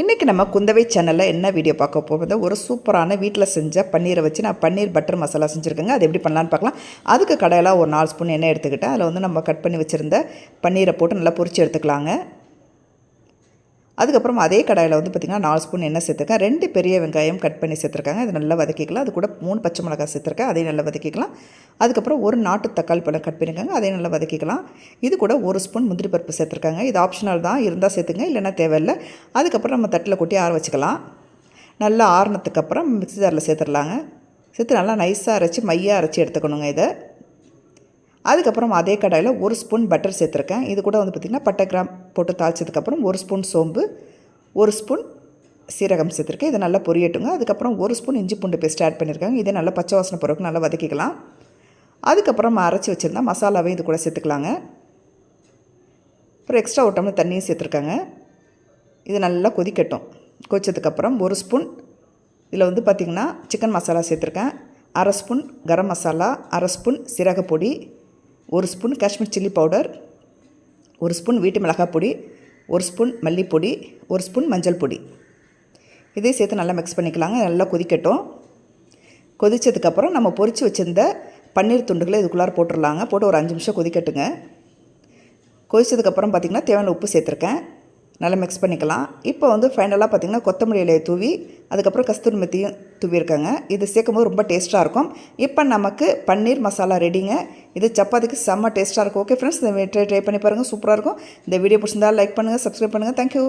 இன்றைக்கி நம்ம குந்தவை சேனலில் என்ன வீடியோ பார்க்க போகிறது ஒரு சூப்பரான வீட்டில் செஞ்ச பன்னீரை வச்சு நான் பன்னீர் பட்டர் மசாலா செஞ்சுருக்கேங்க. அது எப்படி பண்ணலான்னு பார்க்கலாம். அதுக்கு கடையில் ஒரு நாலு ஸ்பூன் எண்ணெய் எடுத்துக்கிட்டேன் அதில் வந்து நம்ம கட் பண்ணி வச்சுருந்த பன்னீரை போட்டு நல்லா பொரிச்சு எடுத்துக்கலாங்க. அதுக்கப்புறம் அதே கடாயில் வந்து பார்த்திங்கன்னா நாலு ஸ்பூன் எண்ணெய் சேர்த்துருக்கேன். ரெண்டு பெரிய வெங்காயம் கட் பண்ணி சேர்த்துருக்காங்க. அது நல்லா வதக்கிக்கலாம். அது கூட மூணு பச்சை மிளகாய் சேர்த்துருக்கேன். அதையும் நல்லா வதக்கிக்கலாம். அதுக்கப்புறம் ஒரு நாட்டு தக்காளி பழம் கட் பண்ணியிருக்காங்க அதையும் நல்லா வதக்கிக்கலாம். இது கூட ஒரு ஸ்பூன் முந்திரி பருப்பு சேர்த்துருக்காங்க. இது ஆப்ஷனல் தான். இருந்தால் சேர்த்துங்க. இல்லைன்னா தேவையில்லை. அதுக்கப்புறம் நம்ம தட்டில் கொட்டி ஆற வச்சுக்கலாம். நல்லா ஆறுனதுக்கப்புறம் மிக்சி ஜாரில் சேர்த்துடலாங்க சேர்த்து நல்லா நைஸாக அரைச்சி மையாக அரைச்சி எடுத்துக்கணுங்க இதை. அதுக்கப்புறம் அதே கடாயில் ஒரு ஸ்பூன் பட்டர் சேர்த்துருக்கேன். இது கூட வந்து பார்த்திங்கன்னா பட்டை கிராம் போட்டு தாளிச்சதுக்கப்புறம் ஒரு ஸ்பூன் சோம்பு ஒரு ஸ்பூன் சீரகம் சேர்த்துருக்கேன். இதை நல்லா பொரியட்டுங்க. அதுக்கப்புறம் ஒரு ஸ்பூன் இஞ்சி பூண்டு பேஸ்ட் ஆட் பண்ணியிருக்காங்க. இதை நல்லா பச்சை வாசனை பிறகு நல்லா வதக்கிக்கலாம். அதுக்கப்புறம் அரைச்சி வச்சுருந்தா மசாலாவையும் இது கூட சேர்த்துக்கலாங்க. அப்புறம் எக்ஸ்ட்ரா ஒரு டம்ளர் தண்ணியும் சேர்த்துருக்காங்க. இது நல்லா கொதிக்கட்டும். கொதிச்சதுக்கப்புறம் ஒரு ஸ்பூன் இதில் வந்து பார்த்திங்கன்னா சிக்கன் மசாலா சேர்த்துருக்கேன். அரை ஸ்பூன் கரம் மசாலா அரை ஸ்பூன் சீரகப்பொடி ஒரு ஸ்பூன் காஷ்மீர் சில்லி பவுடர் ஒரு ஸ்பூன் வீட்டு மிளகாய் பொடி ஒரு ஸ்பூன் மல்லிப்பொடி ஒரு ஸ்பூன் மஞ்சள் பொடி. இதையும் சேர்த்து நல்லா மிக்ஸ் பண்ணிக்கலாங்க நல்லா கொதிக்கட்டும். கொதித்ததுக்கப்புறம் நம்ம பொரித்து வச்சுருந்த பன்னீர் துண்டுகளை இதுக்குள்ளார போட்டுடலாங்க போட்டு ஒரு அஞ்சு நிமிஷம் கொதிக்கட்டுங்க. கொதித்ததுக்கப்புறம் பார்த்திங்கன்னா தேவையான உப்பு சேர்த்துருக்கேன். நல்லா மிக்ஸ் பண்ணிக்கலாம். இப்போ வந்து ஃபைனலாக பார்த்திங்கன்னா கொத்தமல்லி இலையை தூவி அதுக்கப்புறம் கஸ்தூரி மெத்தியும் தூவியிருக்காங்க. இது சேர்க்கும்போது ரொம்ப டேஸ்ட்டாக இருக்கும். இப்போ நமக்கு பன்னீர் மசாலா ரெடிங்க இது சப்பாத்திக்கு செம்ம டேஸ்ட்டாக இருக்கும். ஓகே ஃப்ரெண்ட்ஸ் இந்த ட்ரை ட்ரை பண்ணி பாருங்கள் சூப்பராக இருக்கும். இந்த வீடியோ பிடிச்சிருந்தா லைக் பண்ணுங்கள் சப்ஸ்கிரைப் பண்ணுங்கள் தேங்க்யூ